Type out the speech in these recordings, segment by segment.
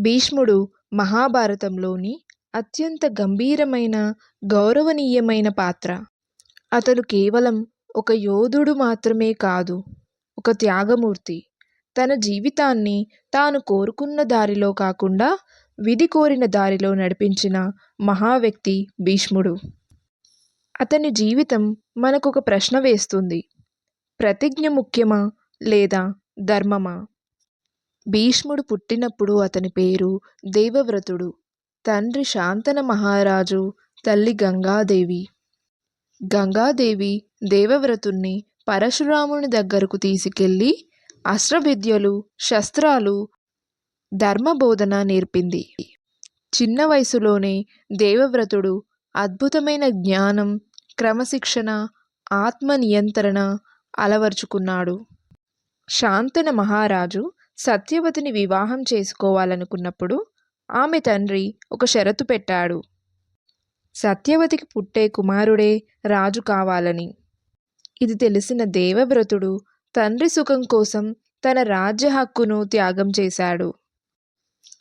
భీష్ముడు మహాభారతంలోని అత్యంత గంభీరమైన గౌరవనీయమైన పాత్ర. అతను కేవలం ఒక యోధుడు మాత్రమే కాదు ఒక త్యాగమూర్తి. తన జీవితాన్ని తాను కోరుకున్న దారిలో కాకుండా విధి కోరిన దారిలో నడిపించిన మహా వ్యక్తి భీష్ముడు. అతని జీవితం మనకొక ప్రశ్న వేస్తుంది. ప్రతిజ్ఞ ముఖ్యమా లేదా ధర్మమా? భీష్ముడు పుట్టినప్పుడు అతని పేరు దేవవ్రతుడు తండ్రి శాంతన మహారాజు తల్లి గంగాదేవి. గంగాదేవి దేవవ్రతుణ్ణి పరశురాముని దగ్గరకు తీసుకెళ్ళి అస్త్రవిద్యలు శస్త్రాలు ధర్మబోధన నేర్పింది. చిన్న వయసులోనే దేవవ్రతుడు అద్భుతమైన జ్ఞానం క్రమశిక్షణ ఆత్మ నియంత్రణ అలవర్చుకున్నాడు. శాంతన మహారాజు సత్యవతిని వివాహం చేసుకోవాలనుకున్నప్పుడు ఆమె తండ్రి ఒక షరతు పెట్టాడు. సత్యవతికి పుట్టే కుమారుడే రాజు కావాలని. ఇది తెలిసిన దేవవ్రతుడు తండ్రి సుఖం కోసం తన రాజ్య హక్కును త్యాగం చేశాడు.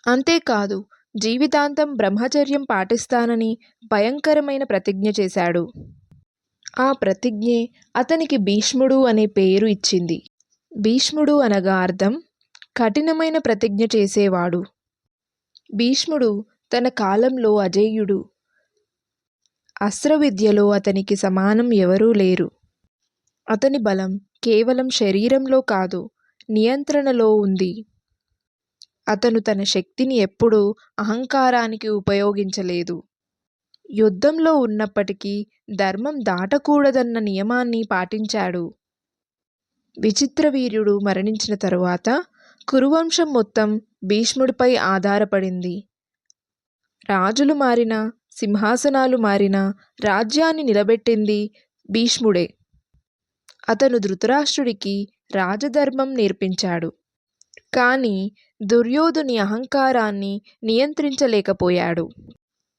అంతేకాదు జీవితాంతం బ్రహ్మచర్యం పాటిస్తానని భయంకరమైన ప్రతిజ్ఞ చేశాడు. ఆ ప్రతిజ్ఞే అతనికి భీష్ముడు అనే పేరు ఇచ్చింది. భీష్ముడు అనగా అర్థం కఠినమైన ప్రతిజ్ఞ చేసేవాడు. భీష్ముడు తన కాలంలో అజేయుడు. అస్త్రవిద్యలో అతనికి సమానం ఎవరూ లేరు. అతని బలం కేవలం శరీరంలో కాదు నియంత్రణలో ఉంది. అతను తన శక్తిని ఎప్పుడూ అహంకారానికి ఉపయోగించలేదు. యుద్ధంలో ఉన్నప్పటికీ ధర్మం దాటకూడదన్న నియమాన్ని పాటించాడు. విచిత్రవీర్యుడు మరణించిన తరువాత కురువంశం మొత్తం భీష్ముడిపై ఆధారపడింది. రాజులు మారినా సింహాసనాలు మారినా రాజ్యాన్ని నిలబెట్టింది భీష్ముడే. అతను ధృతరాష్ట్రుడికి రాజధర్మం నేర్పించాడు. కానీ దుర్యోధుని అహంకారాన్ని నియంత్రించలేకపోయాడు.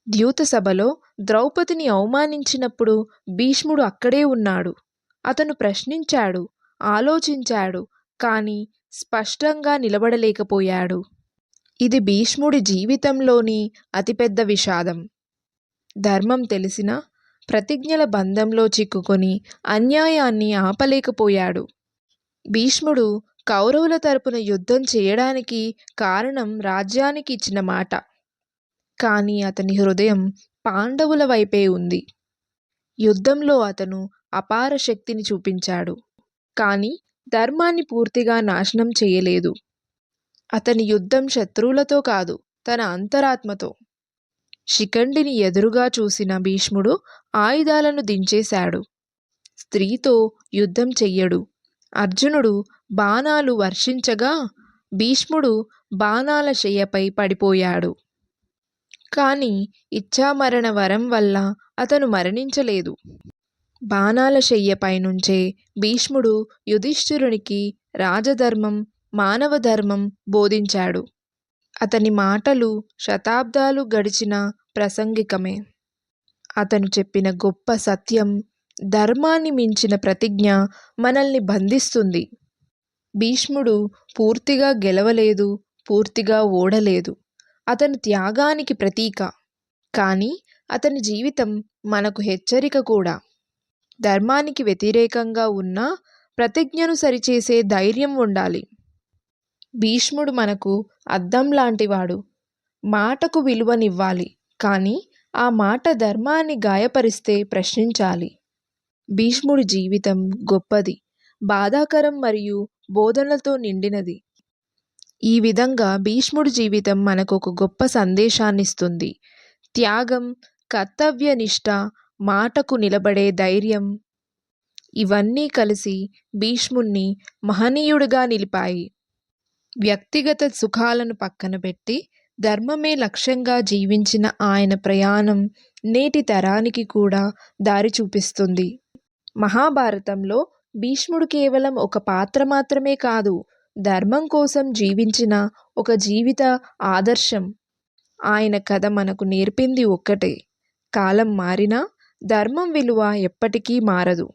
ద్యూత సభలో ద్రౌపదిని అవమానించినప్పుడు భీష్ముడు అక్కడే ఉన్నాడు. అతను ప్రశ్నించాడు ఆలోచించాడు కానీ స్పష్టంగా నిలబడలేకపోయాడు. ఇది భీష్ముడి జీవితంలోని అతిపెద్ద విషాదం. ధర్మం తెలిసిన ప్రతిజ్ఞల బంధంలో చిక్కుకొని అన్యాయాన్ని ఆపలేకపోయాడు. భీష్ముడు కౌరవుల తరపున యుద్ధం చేయడానికి కారణం రాజ్యానికి ఇచ్చిన మాట. కానీ అతని హృదయం పాండవుల వైపే ఉంది. యుద్ధంలో అతను అపార శక్తిని చూపించాడు. కానీ ధర్మాన్ని పూర్తిగా నాశనం చేయలేదు. అతని యుద్ధం శత్రువులతో కాదు తన అంతరాత్మతో. శిఖండిని ఎదురుగా చూసిన భీష్ముడు ఆయుధాలను దించేశాడు. స్త్రీతో యుద్ధం చెయ్యడు. అర్జునుడు బాణాలు వర్షించగా భీష్ముడు బాణాల శయ్యపై పడిపోయాడు. కానీ ఇచ్ఛామరణ వరం వల్ల అతను మరణించలేదు. బాణాల శయ్యపైనుంచే భీష్ముడు యుధిష్ఠిరునికి రాజధర్మం మానవ ధర్మం బోధించాడు. అతని మాటలు శతాబ్దాలు గడిచిన ప్రసంగికమే. అతను చెప్పిన గొప్ప సత్యం ధర్మాన్ని మించిన ప్రతిజ్ఞ మనల్ని బంధిస్తుంది. భీష్ముడు పూర్తిగా గెలవలేదు పూర్తిగా ఓడలేదు. అతను త్యాగానికి ప్రతీక. కానీ అతని జీవితం మనకు హెచ్చరిక కూడా. ధర్మానికి వ్యతిరేకంగా ఉన్న ప్రతిజ్ఞను సరిచేసే ధైర్యం ఉండాలి. భీష్ముడు మనకు అద్దం లాంటివాడు. మాటకు విలువనివ్వాలి కానీ ఆ మాట ధర్మాన్ని గాయపరిస్తే ప్రశ్నించాలి. భీష్ముడి జీవితం గొప్పది బాధాకరం మరియు బోధనలతో నిండినది. ఈ విధంగా భీష్ముడి జీవితం మనకు ఒక గొప్ప సందేశాన్నిస్తుంది. త్యాగం కర్తవ్యనిష్ట మాటకు నిలబడే ధైర్యం. ఇవన్నీ కలిసి భీష్ముణ్ణి మహనీయుడిగా నిలిపాయి. వ్యక్తిగత సుఖాలను పక్కన పెట్టి ధర్మమే లక్ష్యంగా జీవించిన ఆయన ప్రయాణం నేటి తరానికి కూడా దారి చూపిస్తుంది. మహాభారతంలో భీష్ముడు కేవలం ఒక పాత్ర మాత్రమే కాదు ధర్మం కోసం జీవించిన ఒక జీవిత ఆదర్శం. ఆయన కథ మనకు నేర్పింది ఒక్కటే. కాలం మారినా ధర్మం విలువ ఎప్పటికీ మారదు.